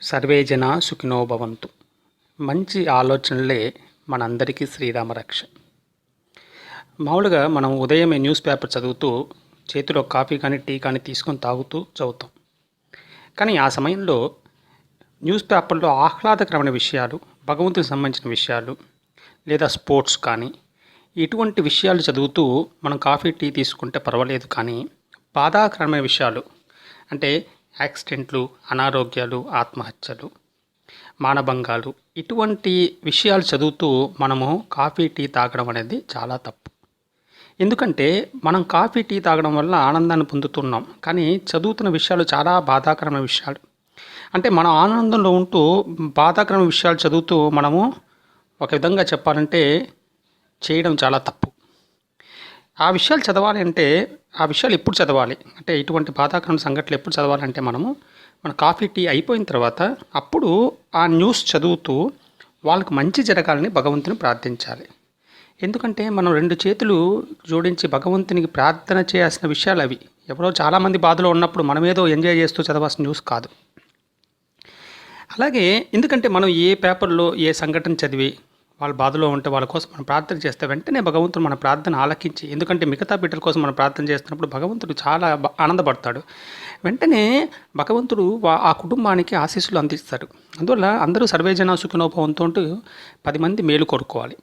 Survey జన సుఖినోభవంతు మంచి ఆలోచనలే మనందరికీ శ్రీరామ రక్ష. మామూలుగా మనం ఉదయమే న్యూస్ పేపర్ చదువుతూ చేతిలో కాఫీ కానీ టీ కానీ తీసుకొని తాగుతూ చదువుతాం. కానీ ఆ సమయంలో న్యూస్ పేపర్లో ఆహ్లాదకరమైన విషయాలు భగవంతునికి సంబంధించిన విషయాలు లేదా స్పోర్ట్స్ కానీ ఇటువంటి విషయాలు చదువుతూ మనం కాఫీ టీ తీసుకుంటే పర్వాలేదు కానీ బాధాకరమైన విషయాలు అంటే యాక్సిడెంట్లు అనారోగ్యాలు ఆత్మహత్యలు మానభంగాలు ఇటువంటి విషయాలు చదువుతూ మనము కాఫీ టీ తాగడం అనేది చాలా తప్పు. ఎందుకంటే మనం కాఫీ టీ తాగడం వల్ల ఆనందాన్ని పొందుతున్నాం. కానీ చదువుతున్న విషయాలు చాలా బాధాకరమైన విషయాలు. అంటే మనం ఆనందంలో ఉంటూ బాధాకరమైన విషయాలు చదువుతూ మనము ఒక విధంగా చెప్పాలంటే చేయడం చాలా తప్పు. ఆ విషయాలు చదవాలి అంటే ఆ విషయాలు ఎప్పుడు చదవాలి? అంటే ఇటువంటి బాధాకరమైన సంఘటనలు ఎప్పుడు చదవాలంటే మనము మన కాఫీ టీ అయిపోయిన తర్వాత అప్పుడు ఆ న్యూస్ చదువుతూ వాళ్ళకు మంచి జరగాలని భగవంతుని ప్రార్థించాలి. ఎందుకంటే మనం రెండు చేతులు జోడించి భగవంతునికి ప్రార్థన చేయాల్సిన విషయాలు అవి. ఎవరో చాలామంది బాధలో ఉన్నప్పుడు మనమేదో ఎంజాయ్ చేస్తూ చదవాల్సిన న్యూస్ కాదు. అలాగే ఎందుకంటే మనం ఏ పేపర్లో ఏ సంఘటన చదివి వాళ్ళ బాధలో ఉంటే వాళ్ళ కోసం మనం ప్రార్థన చేస్తే వెంటనే భగవంతుడు మన ప్రార్థన ఆలకించి ఎందుకంటే మిగతా బిడ్డల కోసం మనం ప్రార్థన చేస్తున్నప్పుడు భగవంతుడు చాలా ఆనందపడతాడు. వెంటనే భగవంతుడు వా- ఆ కుటుంబానికి ఆశీస్సులు అందిస్తాడు. అందువల్ల అందరూ సర్వేజన సుఖనోభవంతో పది మంది మేలు కోరుకోవాలి.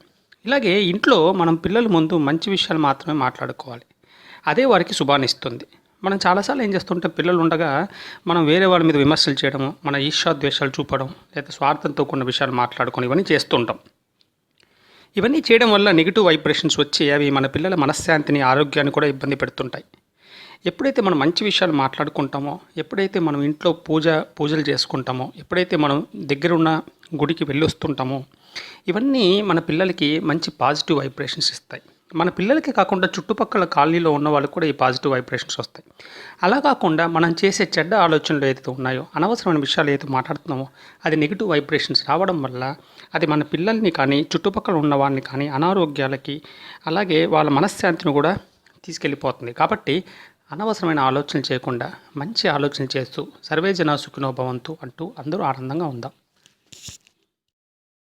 ఇలాగే ఇంట్లో మనం పిల్లల ముందు మంచి విషయాలు మాత్రమే మాట్లాడుకోవాలి. అదే వారికి శుభాన్ని ఇస్తుంది. మనం చాలాసార్లు ఏం చేస్తుంటే పిల్లలు ఉండగా మనం వేరే వాళ్ళ మీద విమర్శలు చేయడము మన ఈర్ష్యాద్వేషాలు చూపడం లేదా స్వార్థంతో కొన్ని విషయాలు మాట్లాడుకొని ఇవన్నీ చేస్తుంటాం. ఇవన్నీ చేయడం వల్ల నెగిటివ్ వైబ్రేషన్స్ వచ్చి అవి మన పిల్లల మనశ్శాంతిని ఆరోగ్యాన్ని కూడా ఇబ్బంది పెడుతుంటాయి. ఎప్పుడైతే మనం మంచి విషయాలు మాట్లాడుకుంటామో ఎప్పుడైతే మనం ఇంట్లో పూజ పూజలు చేసుకుంటామో ఎప్పుడైతే మనం దగ్గరున్న గుడికి వెళ్ళొస్తుంటామో ఇవన్నీ మన పిల్లలకి మంచి పాజిటివ్ వైబ్రేషన్స్ ఇస్తాయి. మన పిల్లలకే కాకుండా చుట్టుపక్కల కాలనీలో ఉన్న వాళ్ళకి కూడా ఈ పాజిటివ్ వైబ్రేషన్స్ వస్తాయి. అలా కాకుండా మనం చేసే చెడ్డ ఆలోచనలు ఏదైతే ఉన్నాయో అనవసరమైన విషయాలు ఏదైతే మాట్లాడుతున్నామో అది నెగిటివ్ వైబ్రేషన్స్ రావడం వల్ల అది మన పిల్లల్ని కానీ చుట్టుపక్కల ఉన్న వాళ్ళని కానీ అనారోగ్యాలకి అలాగే వాళ్ళ మనశ్శాంతిని కూడా తీసుకెళ్ళిపోతుంది. కాబట్టి అనవసరమైన ఆలోచనలు చేయకుండా మంచి ఆలోచన చేస్తూ సర్వేజన సుఖినోభవంతు భవంతు అంటూ అందరూ ఆనందంగా ఉందాం.